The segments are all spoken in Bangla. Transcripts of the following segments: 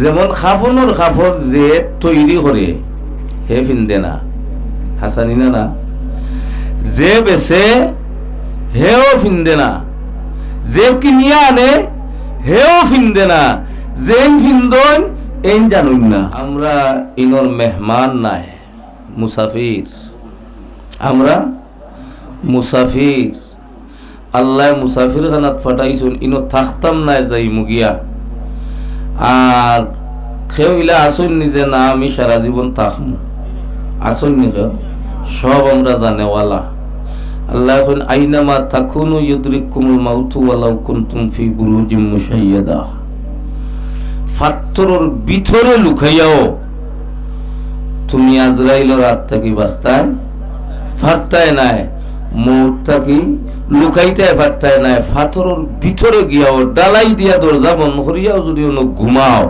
যেমন খাফনের খাফর যে তৈরি করে, হে ফিন্দে না হাসানি না না যে বেছে, হেও ফিন্দে না যে কিনিয়া আনে, হেও ফিন্দে না যে ফিন্দন এই জানুন না। আমরা ইনর মেহমান নাই, মুসাফির। আমরা মুসাফির। আল্লাহ মুসাফির খানাত ফাটাইছুন ইনো থাকতাম নাই যাই মুগিয়া আর কেউ ইলা আসুন নিজে না, আমি সারা জীবন থাকমু আসুন নিজে, সব আমরা জানেওয়ালা। আল্লাহ এখন আইনামা তাকুনু ইউদ্রিকুমুল মাউতু ওয়ালাউ কুনতুম ফি বুরুজিম মুশাইয়াদা। ফাত্তরর ভিতরে লুকাইয়াও, তুমি আজরাইলের রাত থাকি বাস্তায় ফাত্তায় নাই, মৌতটা কি লুকাইতে ফাত্তায় নাই ফাতরের ভিতরে গিয়াও ডালাই দিয়া দরজা বন্ধ করিয়াও যদি অন্য ঘুমাও,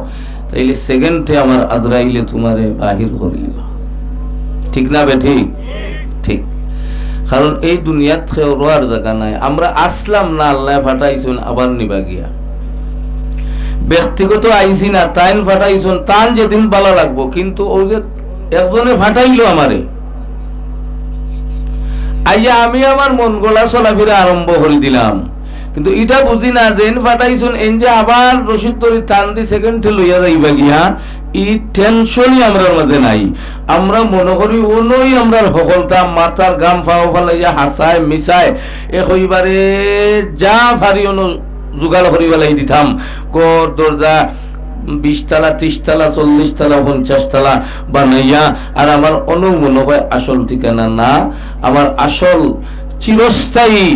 তাইলে সেকেন্ডে আমার আজরাইলে তোমারে বাহির করে লিবা ঠিক না বে ঠিক। কারণ এই দুনিয়াত কেউ রোয়ার জায়গা নাই। আমরা আসলাম না, আল্লাহ ফাটাইছুন, আবার নিবা গিয়া। ব্যক্তিগত আইসি না, তাইন ফাটাইছুন তান যেদিন ভালো লাগবো, কিন্তু ও যে একজনে ফাটাইলো আমারে আইয়া আমি আমার মন গলা চলাফেরা আরম্ভ করে দিলাম। কিন্তু এটা বুঝি না যে ফাটাইছুন, এন যে আবার রশিদ তরি টান দি সেকেন্ডে লইয়া যাইবা গিয়া, ই টেনশনই আমরার মাঝে নাই। আমরা মনে করি ওনই আমরা সকলতা মাথার গাম ফাও ফালাইয়া হাসায় মিশায় এ হইবারে যা ভারি অনু জোগাড় করি পেলাই দিতাম। কর দরজা বিশ তালা ত্রিশ তালা চল্লিশ তালা পঞ্চাশ তালা বানাইয়া আর আমার অনু মনে হয় আসল ঠিকানা না, আমার আসল চিরস্থায়ী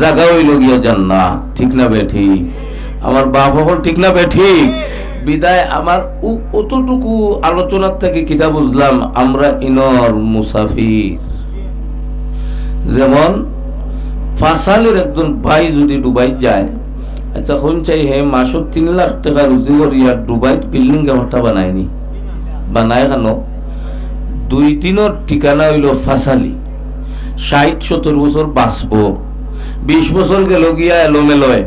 জায়গা হইল গিয়া না ঠিক না বেঠি? আমার বাপ হল ঠিক না বেঠি? বিদায় আমার অতটুকু আলোচনার থেকে কিতা বুঝলাম, আমরা ইনর মুসাফির। যেমন ফাসালের একজন ভাই যদি ডুবাই যায় আচ্ছা কোন চাই হে মাসত তিন লাখ টাকা রুজি করিয়া ডুবাইত বিল্ডিং কেমনটা বানায়নি। বানায় কেন? দুই দিনের ঠিকানা হইল ফাসালি ষাট সত্তর বছর বাঁচব। বিশ বছর গেল গিয়া এলোমেলয়।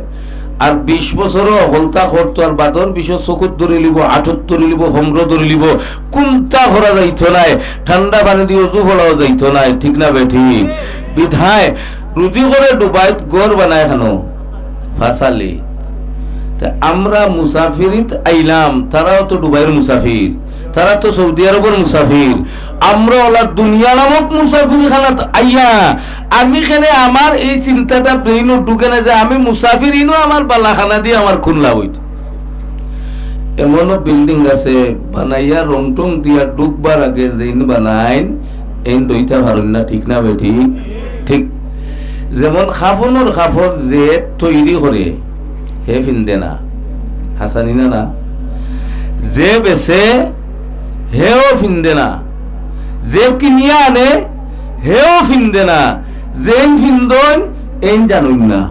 আর বিশ বছরও হলতা করতো আর বাদর বিশ চকুত ধরে লিব, আঠত ধরে লিব হম্র ধরে লিব, কোনটা করা যাইত নাই? ঠান্ডা পানি দিয়ে উজু করাও যাইত নাই, ঠিক না বেঠি বিধায় রুজি করে ডুবাইত গড় বানায় কেন? ফাসালি। আমরা মুসাফিরিত আইলাম, তারাও তো দুবাইয়ের মুসাফির, তারা তো সৌদি আরবের মুসাফির। আমরা ওলা দুনিয়া নামক মুসাফির খানাত আইয়া, আমি কেনে আমার এই চিন্তাটা ব্রেইনও ঢুকে না যে আমি মুসাফির ইনো আমার বালাখানা দিয়ে আমার খুন লাভ হইত বিল্ডিং আছে, বানাইয়া রং টং দিয়া ডুববার আগে যেন বানাইন এই দইটা ভারণ না ঠিক না ঠিক? ঠিক। যেমন খাফনের খাফর যে তৈরি করে, হে ফিন্দে না হাসানি না না যে বেছে, হেও ফিন্দে না যে কিনিয়া আনে, হেও ফিন্দে না যে ফিন্দন এই জানুন না।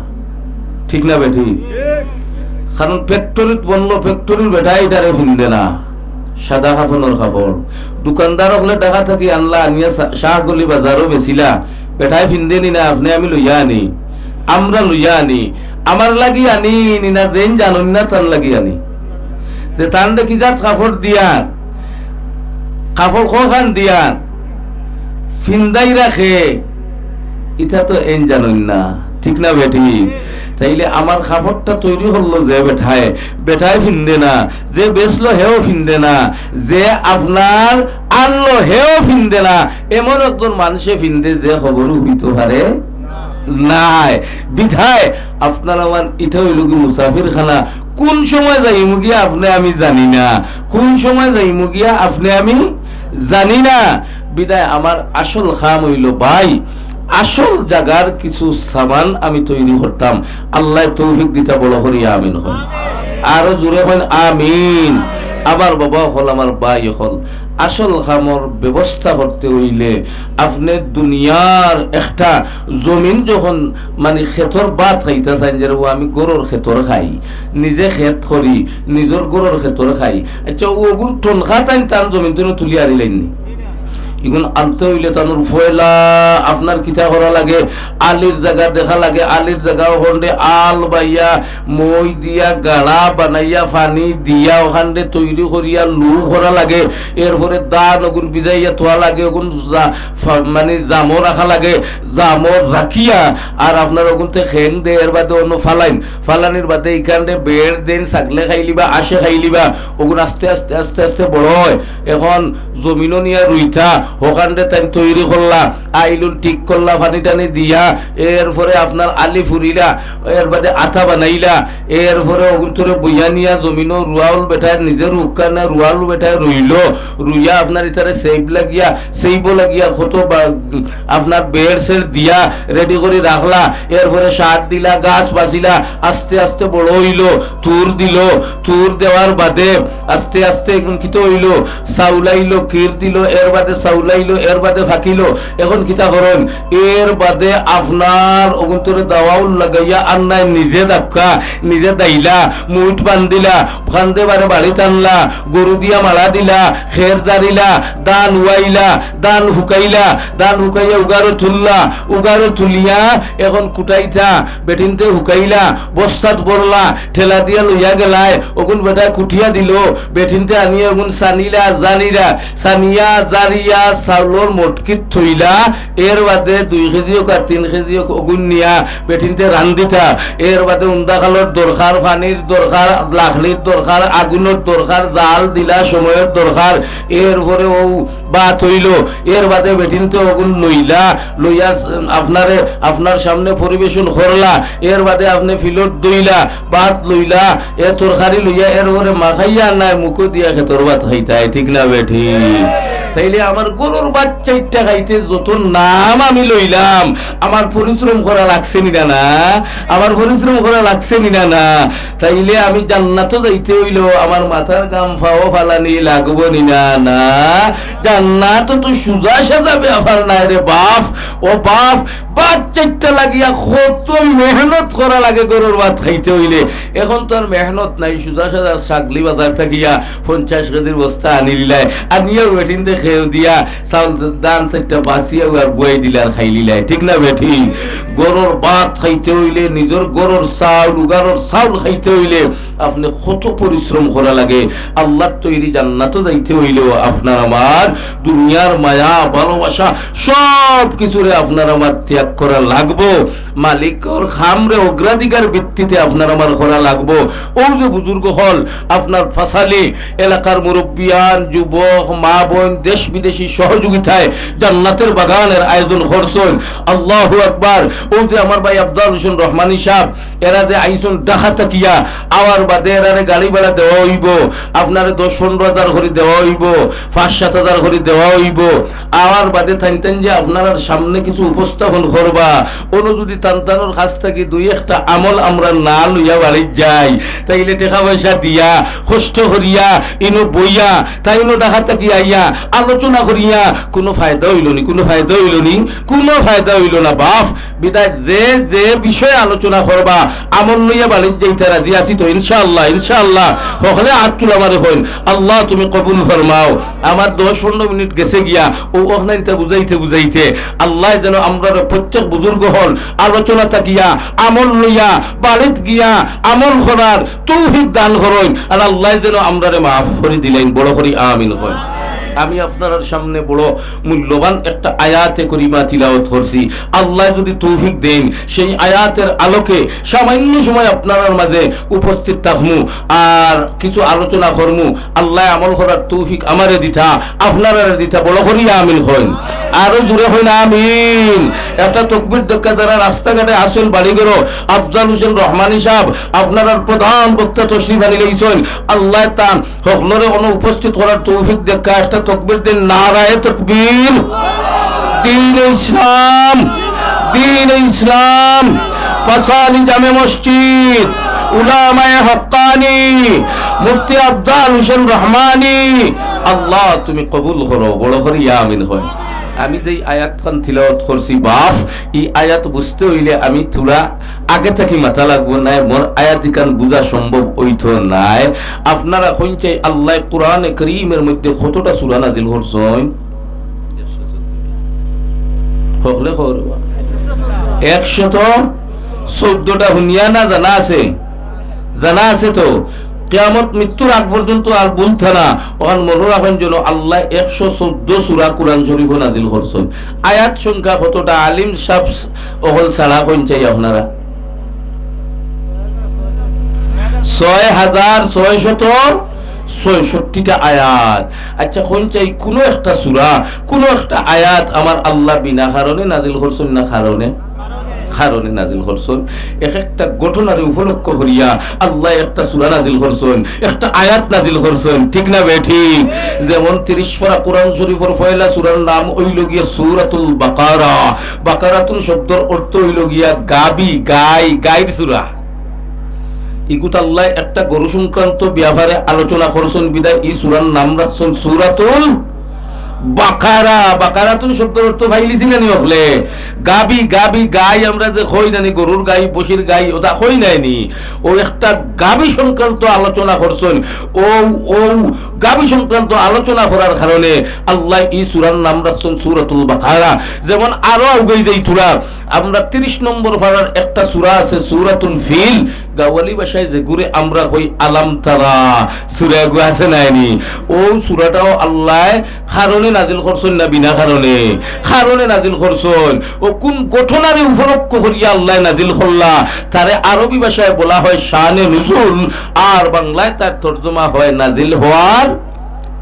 ঠিক না বেঠি? কারণ ফ্যাক্টরিত বনলো ফ্যাক্টরির বেটা এটারে ফিন্দে না সাদা কাপড়ের কাপড় দোকানদার হলে টাকা থাকি আনলা, আনিয়া শাহগলি বাজারও বেছিলা বেটাই ফিন্দে নি না আপনি আমি লইয়া আনি। আমরা লইয়া আনি। আমার লাগি আনি নি না যেন জানুন না তান লাগি আনি। যে তান দেখি যাত কাপড় দিয়ান কাপড় খান দিয়ান ফিন্দাই রাখে এটা তো এন জানুন না ঠিক না বেটি? তাইলে আমার খাবারটা তৈরি হলো যে বেঠায় বেঠায় ফিন্দে না, যে বেচলো হেও ফিন্দে না, যে আপনার আনলো হেও ফিন্দে না, এমন একজন মানুষে ফিন্দে যে খবরও হইতে পারে নাই। বিধায়, আপনার আমার এটা হইল কি মুসাফির খানা কোন সময় যাই মুগিয়া আপনি আমি জানি না? কোন সময় যাই মুগিয়া আপনি আমি জানি না? বিদায় আমার আসল খাম হইল ভাই আসল জাগার কিছু সামান আমি তৈরি করতাম। আল্লাহ তৌফিক দিতে বড় করিয়া আমিন হন। আরও জোরে হন, আমিন। আমার বাবা হল, আমার ভাই হল। আসল খামর ব্যবস্থা করতে হইলে আপনি দুনিয়ার একটা জমিন যখন মানে ক্ষেতর বাদ খাইতে চান যে আমি গরুর ক্ষেতর খাই, নিজে খেত করি, নিজের গরুর ক্ষেতর খাই আচ্ছা ওগুন টনখা তাই টান জমিন তুলি নি ইগুন আনতে হইলে তানোর ফয়লা আপনার কিতা করা লাগে? আলির জায়গা দেখা লাগে, আলির জায়গা ওখানে আল বাইয়া, মই দিয়া, গাড়া বানাইয়া পানি দিয়া ওখানে তৈরি করিয়া লু করা লাগে। এরপরে দান ওগুন বিজাইয়া থোয়া লাগে, ওগুন মানে জামো রাখা লাগে জামো রাখিয়া। আর আপনার ওগুনতে খেং দে, এর বাদে অন্য ফালাইন। ফালানির বাদে এখানে বেড় দেন, সাগলে খাইলিবা আসে খাইলিবা ওগুন আস্তে আস্তে আস্তে আস্তে বড় হয়। এখন জমিনও নিয়ে রুইথা ওখানে তাই তৈরি করলা আইলুন ঠিক করলা পানি টানি দিয়া। এরপরে আপনার আলি ফুরিলা এর বাদে আঠা বানাইলা। এরপরে ওগুন্তরে বইয়া নিয়া জমিনও রুয়াউল বেটায় নিজের উকানা রুয়াল বেটায় রইল। রুইয়া আপনার ইতারে সেইব লাগিয়া সেইব লাগিয়া কত আপনার বেড সেট দিয়া রেডি করে রাখলা। এরপরে সার দিলা, গাছ বাঁচিলা আস্তে আস্তে বড় হইল, তুর দিল। তুর দেওয়ার বাদে আস্তে আস্তে কিতো হইল সাউলাইলো কির দিল, এর বাদে সাউলাইলো এর বাদে ফাঁকিল এখন কিতা করেন? এর বাদে আপনার অগুন্তরে দাওয়াউল লাগাইয়া আর নাই নিজে দাপকা নিজে দাইলা, মুঠ বান্ধিলা ফান্দে বারে বাড়ি টানলা, গরু দিয়া মালা দিলা, খের জারিলা, দান উয়াইলা, দান হুকাইলা, দান হুকাইয়া উগারো তুললা উগারো তুলিয়া এখন কুটাইতা, বেটিনতে হুকাইলা, বস্তাত বরলা, ঠেলা দিয়া লইয়া গেলায় ওগুন বেটা কুঠিয়া দিল, বেটিনতে আনিয়া ওগুন সানিলা জানিরা সানিয়া, জারিয়া চাউলর মটকিত থইলা এর বাদে দুই কেজি হোক আর তিন কেজি হোক ওগুন নিয়া, বেটিনতে রান্ধিতা এর বাদে উন্দাকালর দরকার পানির দরকার লাখলির দরকার আগুনের দরকার জাল দিলা সময়ের দরকার এর পরে ও বাত হইল এর বাদে বেটিনতে ওগুন লইলা, লইয়া আপনারে আপনার সামনে পরিবেশন করলা এর বাদে আপনি ফিলট দইলা বাত লইলা, এ তরকারি লইয়া এর পরে মাখাইয়া নাই মুখো দিয়া খেতর ভাত খাইতাই। ঠিক না বেঠি তাইলে আমার গরুর বাচ্চা ইটটা খাইতে যত নাম আমি লইলাম, আমার পরিশ্রম করা লাগছে নিনা না আমার পরিশ্রম করা লাগছে নিনা না তাইলে আমি জান্নাতও যাইতে হইল, আমার মাথার গাম ফাও ফালানি লাগবো নিনা না জান্নাত তো সুজা সাজা ব্যাপার নাই রে বাপ। ও বাপ বাচ্চাটা লাগিয়া কত মেহনত করা লাগে গরুর ভাত খাইতে হইলে। এখন তো আর মেহনত নাই, সুজা সাজা সাগলি বাজার থাকিয়া পঞ্চাশ কেজির বস্তা আনিলাই আনিয়া বেটিনতে খেয়ে দিয়া চাউল দান আর আর খাইলিলাই ঠিক না ভাত খাইতে হইলে নিজের চাউল উগারর চাউল খাইতে হইলে আপনি কত পরিশ্রম করা লাগে? তৈরি যাইতে হইলেও আপনার আমার দুনিয়ার মায়া, ভালোবাসা সব কিছুরে আপনার আমার ত্যাগ করা লাগবো। মালিকর খামরে অগ্রাধিকার ভিত্তিতে আপনার আমার করা লাগবো। ও যে বুজুর্গ হল আপনার ফাসালি এলাকার মুরব্বিয়ান যুবক মা বোন দেশ বিদেশি সহযোগিতায় জান্নাতের বাগানের আয়োজন করছেন। আল্লাহ আকবার। ও যে আমার ভাই আব্দুল হোসেন রহমানি সাহেব, এরা যে আইসন ডাকা থাকিয়া আওয়ার বাদে এরারে গাড়ি ভাড়া দেওয়া হইব, আপনার দশ পনেরো হাজার করে দেওয়া হইব, পাঁচ সাত হাজার করে দেওয়া হইব। আওয়ার বাদে থাকতেন যে আপনার সামনে কিছু উপস্থাপন করবা। কোনো যদি তান্তানোর কাছ থেকে দুই একটা আমল আমরা না লইয়া বাড়ি যাই, তাইলে টাকা পয়সা দিয়া, কষ্ট করিয়া, ইনো বইয়া তাই ইনো ডাকা থাকি আইয়া আলোচনা করিয়া, কোনো ফায়দা হইল নি কোনো ফায়দা হইল নি কোনো ফায়দা হইল না, বাপ। বিদায়, যে যে বিষয়ে আলোচনা করবা, আমল লইয়া বাড়ির যাইতে রাজি আছি তো, ইনশাআল্লাহ ইনশাআল্লাহ। হলে হাত তুলা মারে হইন আল্লাহ, তুমি কবুল ফরমাও। আমার দশ পনেরো মিনিট গেছে গিয়া, ও ওখানে বুঝাইতে বুঝাইতে, আল্লাহ যেন আমরা প্রত্যেক বুজুর্গ হল আলোচনা থাকিয়া, আমল লইয়া বাড়িত গিয়া, আমল করার তৌহিদ দান করেন, আর আল্লাহ যেন আমরা মাফ করে দিলেন, বড় করি আমিন হয়। আমি আপনার সামনে বড় মূল্যবান একটা আয়াতে করিমা তিলাওয়াত করছি। আল্লাহ যদি তৌফিক দেন, সেই আয়াতের আলোকে সামান্য সময় আপনার মাঝে উপস্থিত থাকমু আর কিছু আলোচনা করমু। আল্লাহ আমল করার তৌফিক আমারে দিতা আপনার দিতা। বড় করি আমিন হইন। আরও জুড়ে হইন আমিন। একটা তকবির দক্কা যারা রাস্তাঘাটে আসেন বাড়ি করো আফজাল হোসেন রহমানি সাহেব আপনার প্রধান বক্তা তশরিফ আনি লইছেন আল্লাহ তান সকলরে কোনো উপস্থিত করার তৌফিক দেখা একটা তকবির দিন নারায় তকবীর। দিন ইসলাম দিন ইসলাম। পাসালি জামে মসজিদ, উলামায় হকানি, মুফতি আব্দাল হোসেন রহমানি। আল্লাহ, তুমি কবুল করো, বড় করে ইয়ামিন হয়। আমি যেই আয়াত খান তিলাওয়াত করছি বাফ এই আয়াত বুঝতে হইলে আমি থোড়া আগে থেকে মাথা লাগবো নাই, মোর আয়াত খান বোঝা সম্ভব হইতো নাই। আপনারা হইন চাই আল্লাহ কোরআনে করিমের মধ্যে কতটা সূরা নাজিল করছেন? হকলে খবর একশত চোদ্দটা হুনিয়া না জানা আছে? জানা আছে তো? কেয়ামত মৃত্যুর আগ পর্যন্ত আর বলতে না। ওখান মনে রাখেন যেন আল্লাহ একশো চোদ্দ সুরা কোরআন শরীফ নাজিল করছেন। আয়াত সংখ্যা কতটা? আলিম সাহ অকল ছাড়া কোন চাই আপনারা। ছয় হাজার ছয় শত ছয়ষট্টিটা আয়াত। আচ্ছা কোন চাই কোনো একটা সুরা, কোনো একটা আয়াত আমার আল্লাহ বিনা কারণে নাজিল করছেন না কারণে? কারণে নাজিল করছেন এক একটা ঘটনার উপলক্ষ করিয়া আল্লাহ একটা সূরা নাজিল করছেন একটা আয়াত নাজিল করছেন ঠিক না বে ঠিক? যেমন 30 পারা কোরআন শরীফের পয়লা সূরার নাম হইল গিয়া সূরাতুল বাকারা। বাকারাতুল শব্দের অর্থ হইল গিয়া গাবি, গাই, গাইর সূরা। ইগুত আল্লাহ একটা গরু সংক্রান্ত ব্যাপারে আলোচনা করছেন, বিদায় ই সূরার নাম রাখছেন সূরাতুল বাকারা বাকারা তুমি শব্দ অর্থ না হলে গাবি গাবি, গাই আমরা যে হই নানি, গরুর গাই, বসির গাই ওটা হই ও একটা গাবি সংক্রান্ত আলোচনা করছেন। ও ও গাবি সংক্রান্ত আলোচনা করার কারণে আল্লাহ এই সুরার নাম রাখছেন সুরাতুল বাকারা। যেমন আরও আগে যাই তুরা আমরা তিরিশ নম্বর পাড়ার একটা সুরা আছে সুরাতুল ফিল। গাওয়ালি ভাষায় যে ঘুরে আমরা হই আলাম তারা। সুরা গু আছে নাইনি। ও সুরাটাও আল্লাহ কারণে নাজিল করছেন না বিনা কারণে? কারণে নাজিল করছেন। ও কোন ঘটনারে উপলক্ষ করিয়া আল্লাহ নাজিল করলা? তারে আরবি ভাষায় বলা হয় শানে নুজুল। আর বাংলায় তার তর্জমা হয় নাজিল হওয়ার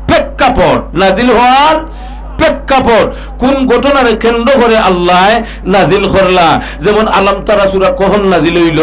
প্রেক্ষাপট। নাজিল হওয়ার প্রেক্ষাপট। কোন ঘটনারে কেন্দ্র করে আল্লাহ নাজিল করলা? যেমন, আলাম তারা সুরা কখন নাজিল হইল